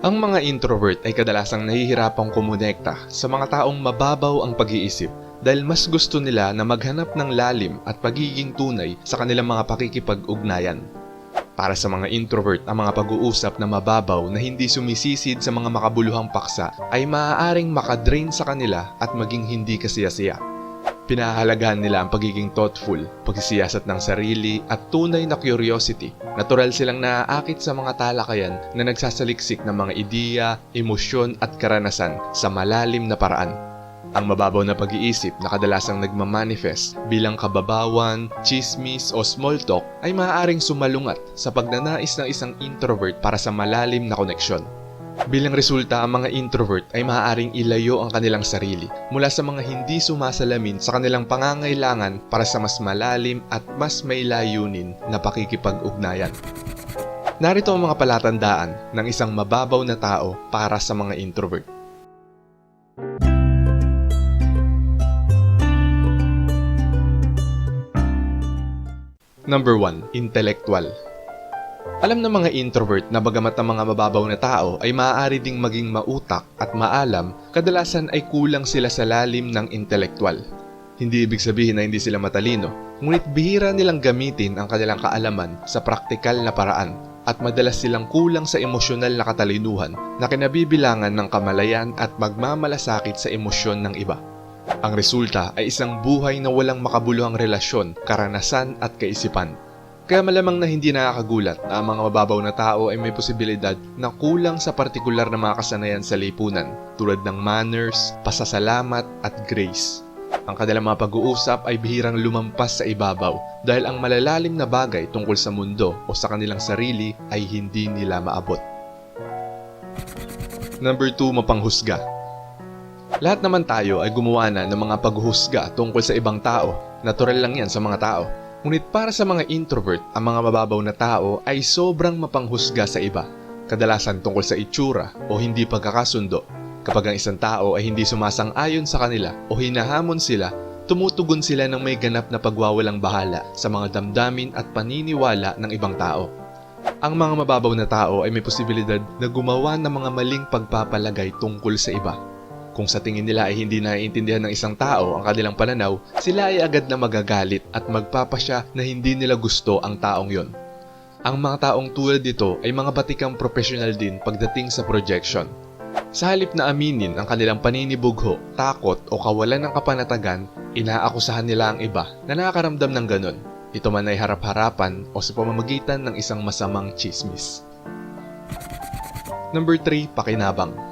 Ang mga introvert ay kadalasang nahihirapang kumonekta sa mga taong mababaw ang pag-iisip dahil mas gusto nila na maghanap ng lalim at pagiging tunay sa kanilang mga pakikipag-ugnayan. Para sa mga introvert, ang mga pag-uusap na mababaw na hindi sumisisid sa mga makabuluhang paksa ay maaaring makadrain sa kanila at maging hindi kasiyasiya. Pinahahalagahan nila ang pagiging thoughtful, pagsisiyasat ng sarili at tunay na curiosity. Natural silang naaakit sa mga talakayan na nagsasaliksik ng mga ideya, emosyon at karanasan sa malalim na paraan. Ang mababaw na pag-iisip na kadalasang nagmamanifest bilang kababawan, chismis o small talk ay maaaring sumalungat sa pagnanais ng isang introvert para sa malalim na koneksyon. Bilang resulta, ang mga introvert ay maaaring ilayo ang kanilang sarili mula sa mga hindi sumasalamin sa kanilang pangangailangan para sa mas malalim at mas may layunin na pakikipag-ugnayan. Narito ang mga palatandaan ng isang mababaw na tao para sa mga introvert. Number 1. Intellectual alam ng mga introvert na bagamat ang mga mababaw na tao ay maaari ding maging mautak at maalam, kadalasan ay kulang sila sa lalim ng intelektual. Hindi ibig sabihin na hindi sila matalino, ngunit bihira nilang gamitin ang kanilang kaalaman sa praktikal na paraan at madalas silang kulang sa emosyonal na katalinuhan na kinabibilangan ng kamalayan at magmamalasakit sa emosyon ng iba. Ang resulta ay isang buhay na walang makabuluhang relasyon, karanasan at kaisipan. Kaya malamang na hindi nakakagulat na ang mga mababaw na tao ay may posibilidad na kulang sa partikular na mga kasanayan sa lipunan tulad ng manners, pasasalamat at grace. Ang kanilang pag-uusap ay bihirang lumampas sa ibabaw dahil ang malalalim na bagay tungkol sa mundo o sa kanilang sarili ay hindi nila maabot. Number 2, mapanghusga. Lahat naman tayo ay gumawa na ng mga paghuhusga tungkol sa ibang tao. Natural lang yan sa mga tao. Ngunit para sa mga introvert, ang mga mababaw na tao ay sobrang mapanghusga sa iba, kadalasan tungkol sa itsura o hindi pagkakasundo. Kapag ang isang tao ay hindi sumasang-ayon sa kanila o hinahamon sila, tumutugon sila ng may ganap na pagwawalang bahala sa mga damdamin at paniniwala ng ibang tao. Ang mga mababaw na tao ay may posibilidad na gumawa ng mga maling pagpapalagay tungkol sa iba kung sa tingin nila ay hindi naiintindihan ng isang tao ang kanilang pananaw, sila ay agad na magagalit at magpapasya na hindi nila gusto ang taong yon. Ang mga taong tulad dito ay mga batikang profesional din pagdating sa projection. Sa halip na aminin ang kanilang paninibugho, takot o kawalan ng kapanatagan, inaakusahan nila ang iba na nakakaramdam ng ganon. Ito man ay harap-harapan o sa pamamagitan ng isang masamang chismis. Number 3, pakinabang.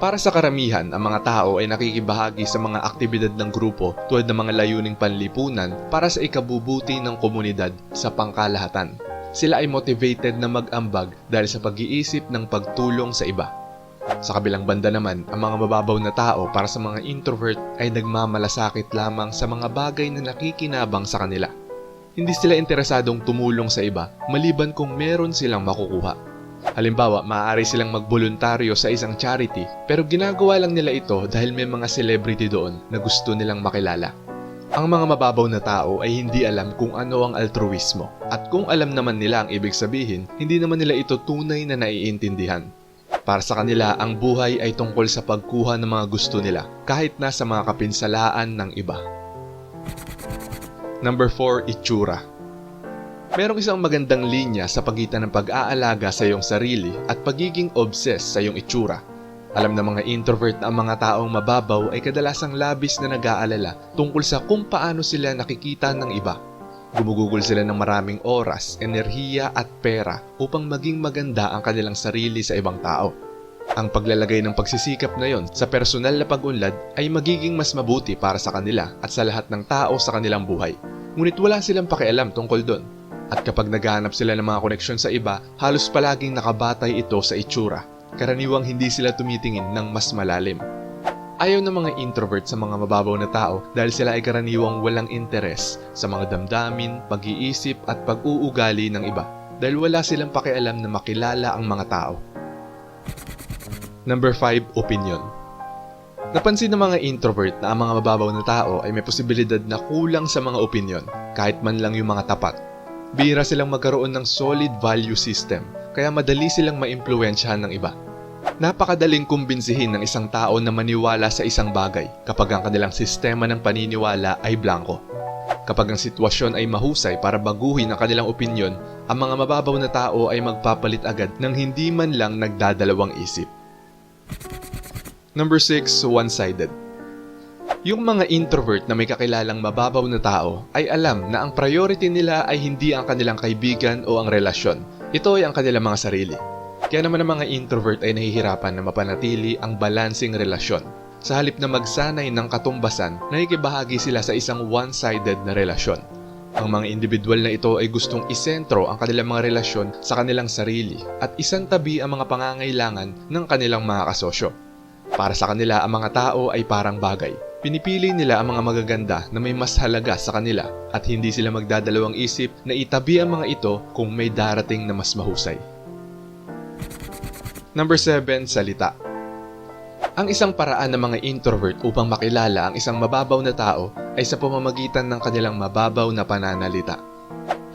Para sa karamihan, ang mga tao ay nakikibahagi sa mga aktibidad ng grupo tulad ng mga layuning panlipunan para sa ikabubuti ng komunidad sa pangkalahatan. Sila ay motivated na mag-ambag dahil sa pag-iisip ng pagtulong sa iba. Sa kabilang banda naman, ang mga mababaw na tao para sa mga introvert ay nagmamalasakit lamang sa mga bagay na nakikinabang sa kanila. Hindi sila interesadong tumulong sa iba maliban kung meron silang makukuha. Halimbawa, maaari silang magboluntaryo sa isang charity pero ginagawa lang nila ito dahil may mga celebrity doon na gusto nilang makilala. Ang mga mababaw na tao ay hindi alam kung ano ang altruismo at kung alam naman nila ang ibig sabihin, hindi naman nila ito tunay na naiintindihan. Para sa kanila, ang buhay ay tungkol sa pagkuha ng mga gusto nila kahit nasa mga kapinsalaan ng iba. Number 4, itsura. Merong isang magandang linya sa pagitan ng pag-aalaga sa iyong sarili at pagiging obsessed sa iyong itsura. Alam ng mga introvert na ang mga taong mababaw ay kadalasang labis na nag-aalala tungkol sa kung paano sila nakikita ng iba. Gumugugol sila ng maraming oras, enerhiya at pera upang maging maganda ang kanilang sarili sa ibang tao. Ang paglalagay ng pagsisikap na yon sa personal na pag-unlad ay magiging mas mabuti para sa kanila at sa lahat ng tao sa kanilang buhay. Ngunit wala silang pakialam tungkol doon. At kapag naghahanap sila ng mga koneksyon sa iba, halos palaging nakabatay ito sa itsura. Karaniwang hindi sila tumitingin ng mas malalim. Ayaw ng mga introvert sa mga mababaw na tao dahil sila ay karaniwang walang interes sa mga damdamin, pag-iisip at pag-uugali ng iba dahil wala silang pakialam na makilala ang mga tao. Number 5, opinion. Napansin ng mga introvert na ang mga mababaw na tao ay may posibilidad na kulang sa mga opinion, kahit man lang yung mga tapat. Bihira silang magkaroon ng solid value system kaya madali silang maimpluwensyahan ng iba. Napakadaling kumbinsihin ng isang tao na maniwala sa isang bagay kapag ang kanilang sistema ng paniniwala ay blanco. Kapag ang sitwasyon ay mahusay para baguhin ang kanilang opinyon, ang mga mababaw na tao ay magpapalit agad ng hindi man lang nagdadalawang isip. Number 6, one-sided. Yung mga introvert na may kakilalang mababaw na tao ay alam na ang priority nila ay hindi ang kanilang kaibigan o ang relasyon. Ito ay ang kanilang mga sarili. Kaya naman ang mga introvert ay nahihirapan na mapanatili ang balancing relasyon. Sa halip na magsanay ng katumbasan, nakikibahagi sila sa isang one-sided na relasyon. Ang mga individual na ito ay gustong isentro ang kanilang mga relasyon sa kanilang sarili at isang tabi ang mga pangangailangan ng kanilang mga kasosyo. Para sa kanila, ang mga tao ay parang bagay. Pinipili nila ang mga magaganda na may mas halaga sa kanila at hindi sila magdadalawang isip na itabi ang mga ito kung may darating na mas mahusay. Number 7, salita. Ang isang paraan ng mga introvert upang makilala ang isang mababaw na tao ay sa pamamagitan ng kanilang mababaw na pananalita.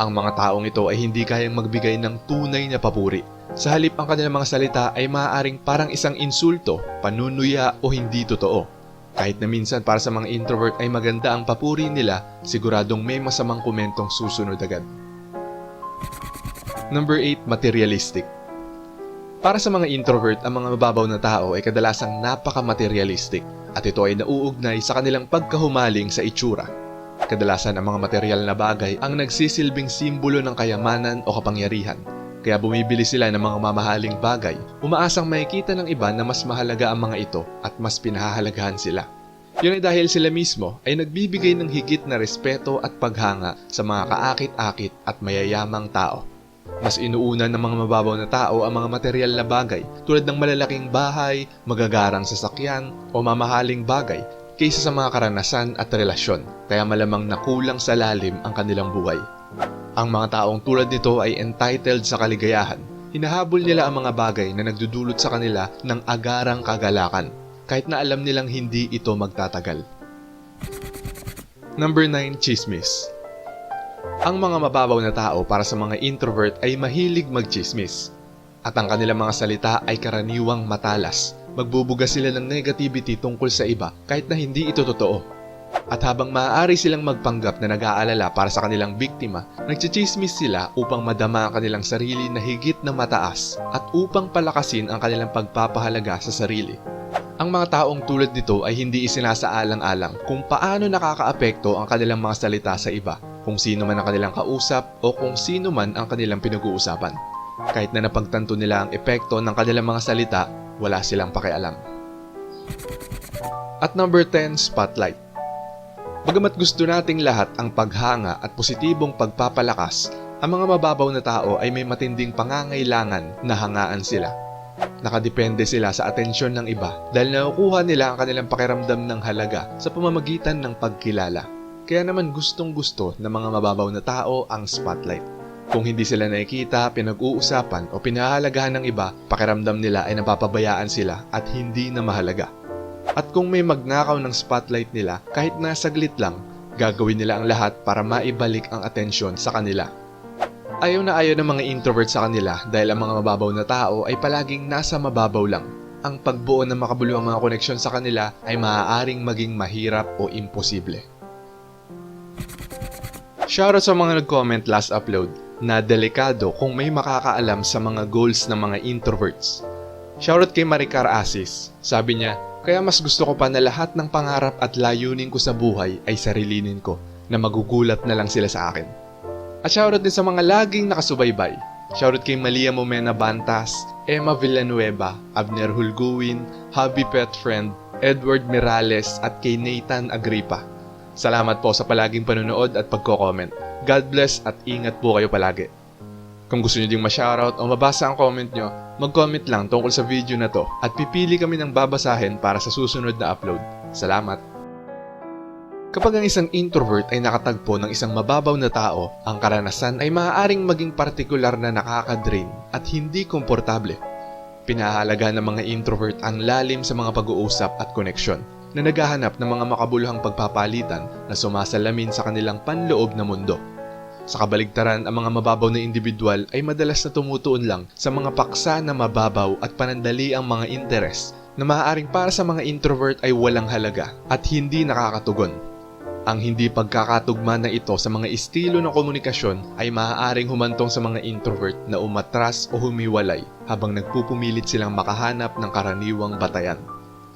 Ang mga taong ito ay hindi kayang magbigay ng tunay na papuri. Sa halip ang kanilang mga salita ay maaaring parang isang insulto, panunuya o hindi totoo. Kahit na minsan para sa mga introvert ay maganda ang papuri nila, siguradong may masamang komentong susunod agad. Number 8, materialistic. Para sa mga introvert, ang mga mababaw na tao ay kadalasang napaka-materialistic at ito ay nauugnay sa kanilang pagkahumaling sa itsura. Kadalasan ang mga material na bagay ang nagsisilbing simbolo ng kayamanan o kapangyarihan. Kaya bumibili sila ng mga mamahaling bagay, umaasang makikita ng iba na mas mahalaga ang mga ito at mas pinahahalagahan sila. Yun ay dahil sila mismo ay nagbibigay ng higit na respeto at paghanga sa mga kaakit-akit at mayayamang tao. Mas inuuna ng mga mababaw na tao ang mga material na bagay tulad ng malalaking bahay, magagarang sasakyan o mamahaling bagay kaysa sa mga karanasan at relasyon kaya malamang nakulang sa lalim ang kanilang buhay. Ang mga taong tulad nito ay entitled sa kaligayahan. Hinahabol nila ang mga bagay na nagdudulot sa kanila ng agarang kagalakan kahit na alam nilang hindi ito magtatagal. Number 9, Chismis ang mga mababaw na tao para sa mga introvert ay mahilig magchismis. At ang kanilang mga salita ay karaniwang matalas. Magbubuga sila ng negativity tungkol sa iba kahit na hindi ito totoo. At habang maaari silang magpanggap na nag-aalala para sa kanilang biktima, nagchichismis sila upang madama ang kanilang sarili na higit na mataas at upang palakasin ang kanilang pagpapahalaga sa sarili. Ang mga taong tulad nito ay hindi isinasaalang-alang kung paano nakakaapekto ang kanilang mga salita sa iba kung sino man ang kanilang kausap o kung sino man ang kanilang pinag-uusapan. Kahit na napagtanto nila ang epekto ng kanilang mga salita, wala silang pakialam. At number 10, spotlight. Bagamat gusto nating lahat ang paghanga at positibong pagpapalakas, ang mga mababaw na tao ay may matinding pangangailangan na hangaan sila. Nakadepende sila sa atensyon ng iba dahil nakukuha nila ang kanilang pakiramdam ng halaga sa pamamagitan ng pagkilala. Kaya naman gustong gusto ng mga mababaw na tao ang spotlight. Kung hindi sila nakikita, pinag-uusapan o pinahalagahan ng iba, pakiramdam nila ay napapabayaan sila at hindi na mahalaga. At kung may magnakaw ng spotlight nila, kahit na saglit lang, gagawin nila ang lahat para maibalik ang atensyon sa kanila. Ayaw na ayaw ng mga introvert sa kanila dahil ang mga mababaw na tao ay palaging nasa mababaw lang. Ang pagbuo ng makabuluhang mga koneksyon sa kanila ay maaaring maging mahirap o imposible. Shoutout sa mga nag-comment last upload na delikado kung may makakaalam sa mga goals ng mga introverts. Shoutout kay Maricar Asis. Sabi niya, kaya mas gusto ko pa na lahat ng pangarap at layunin ko sa buhay ay sarilinin ko na magugulat na lang sila sa akin. At shoutout din sa mga laging nakasubaybay. Shoutout kay Malia Momena Bantas, Emma Villanueva, Abner Hulguin, Hubby Pet Friend, Edward Mirales at kay Nathan Agripa. Salamat po sa palaging panonood at pagko-comment. God bless at ingat po kayo palagi. Kung gusto niyo ding ma-shoutout o mabasa ang comment nyo, mag-comment lang tungkol sa video na to at pipili kami ng babasahin para sa susunod na upload. Salamat! Kapag ang isang introvert ay nakatagpo ng isang mababaw na tao, ang karanasan ay maaaring maging partikular na nakaka-drain at hindi komportable. Pinahalaga ng mga introvert ang lalim sa mga pag-uusap at koneksyon na naghahanap ng mga makabuluhang pagpapalitan na sumasalamin sa kanilang panloob na mundo. Sa kabaligtaran, ang mga mababaw na individual ay madalas na tumutuon lang sa mga paksa na mababaw at panandali ang mga interes na maaaring para sa mga introvert ay walang halaga at hindi nakakatugon. Ang hindi pagkakatugma na ito sa mga estilo ng komunikasyon ay maaaring humantong sa mga introvert na umatras o humiwalay habang nagpupumilit silang makahanap ng karaniwang batayan.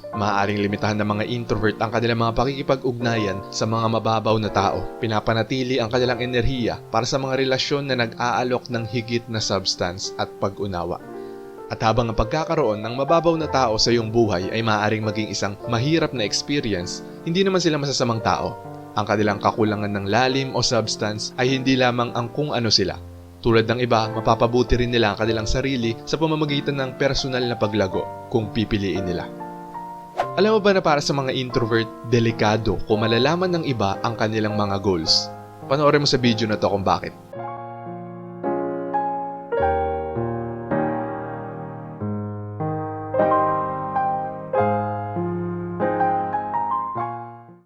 Maaaring limitahan ng mga introvert ang kanilang mga pakikipag-ugnayan sa mga mababaw na tao. Pinapanatili ang kanilang enerhiya para sa mga relasyon na nag-aalok ng higit na substance at pag-unawa. At habang ang pagkakaroon ng mababaw na tao sa iyong buhay ay maaaring maging isang mahirap na experience, hindi naman sila masasamang tao. Ang kanilang kakulangan ng lalim o substance ay hindi lamang ang kung ano sila. Tulad ng iba, mapapabuti rin nila ang kanilang sarili sa pamamagitan ng personal na paglago kung pipiliin nila. Alam mo ba na para sa mga introvert, delikado kung malalaman ng iba ang kanilang mga goals? Panoorin mo sa video na to kung bakit.